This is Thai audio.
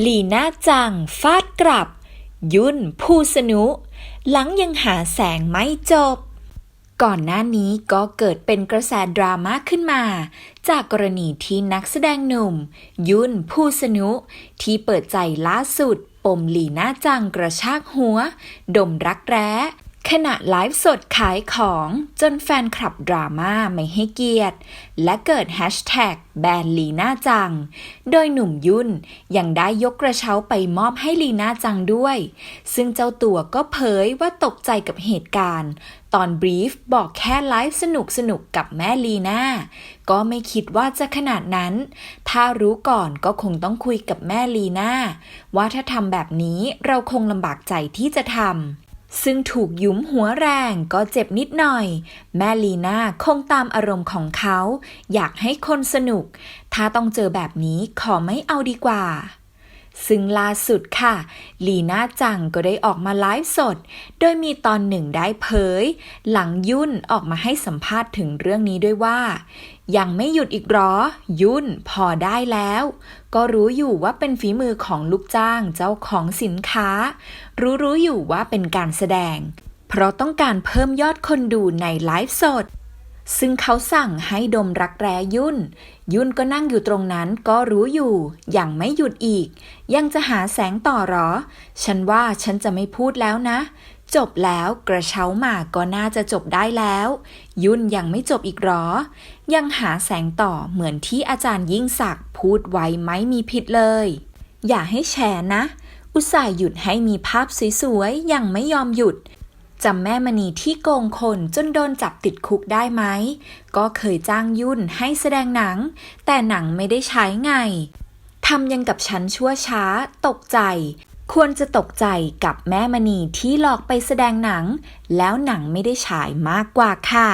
หลีน่าจัง ฟาดกลับ ยุ่นผู้สนุ หลังยังหาแสงไม่จบ ก่อนหน้านี้ก็เกิดเป็นกระแสดราม่าขึ้นมา จากกรณีที่นักแสดงหนุ่ม ยุ่นผู้สนุ ที่เปิดใจล่าสุด ปมหลีน่าจังกระชากหัว ดมรักแร้ ขณะไลฟ์สดขายของจนแฟนคลับดราม่าไม่ให้เกียรติ และเกิดแฮชแท็กแบนลีน่าจัง โดยหนุ่มยุ่นยังได้ยกกระเช้าไปมอบให้ลีน่าจังด้วย ซึ่งเจ้าตัวก็เผยว่าตกใจกับเหตุการณ์ ตอนบรีฟบอกแค่ไลฟ์สนุกสนุกๆกับแม่ลีน่า ก็ไม่คิดว่าจะขนาดนั้น ถ้ารู้ก่อนก็คงต้องคุยกับแม่ลีน่า ว่าถ้าทำแบบนี้เราคงลำบากใจที่จะทำ ซึ่งถูกยุ้มหัวแรงก็เจ็บนิดหน่อย แม่ลีน่าคงตามอารมณ์ของเขา อยากให้คนสนุก ถ้าต้องเจอแบบนี้ขอไม่เอาดีกว่า ซึ่งล่าสุดค่ะ ลีน่าจังก็ได้ออกมาไลฟ์สด โดยมีตอนหนึ่งได้เผย หลังยุ่นออกมาให้สัมภาษณ์ถึงเรื่องนี้ด้วยว่า ยังไม่หยุดอีกหรอ ยุ่นพอได้แล้ว ก็รู้อยู่ว่าเป็นฝีมือของลูกจ้างเจ้าของสินค้า รู้รู้อยู่ว่าเป็นการแสดง เพราะต้องการเพิ่มยอดคนดูในไลฟ์สด ซึ่งเขาสั่งให้ดมรักแร้ยุ่น ยุ่นก็นั่งอยู่ตรงนั้นก็รู้อยู่ อยังไม่หยุดอีก ยังจะหาแสงต่อหรอ ฉันว่าฉันจะไม่พูดแล้วนะ จบแล้วกระเช้าหมาก็น่าจะจบได้แล้ว ยุ่นยังไม่จบอีกหรอ ยังหาแสงต่อเหมือนที่อาจารย์ยิ่งศักดิ์พูดไว้ไม่มีผิดเลย อย่าให้แชร์นะ อุตส่าห์หยุดให้มีภาพสวยๆยังไม่ยอมหยุด จำแม่มณีที่โกงคนจนโดนจับติดคุกได้ไหม ก็เคยจ้างยุ่นให้แสดงหนัง แต่หนังไม่ได้ใช้ไง ทำยังกับฉันชั่วช้า ตกใจ ควรจะตกใจกับแม่มณีที่หลอกไปแสดงหนัง แล้วหนังไม่ได้ฉายมากกว่าค่ะ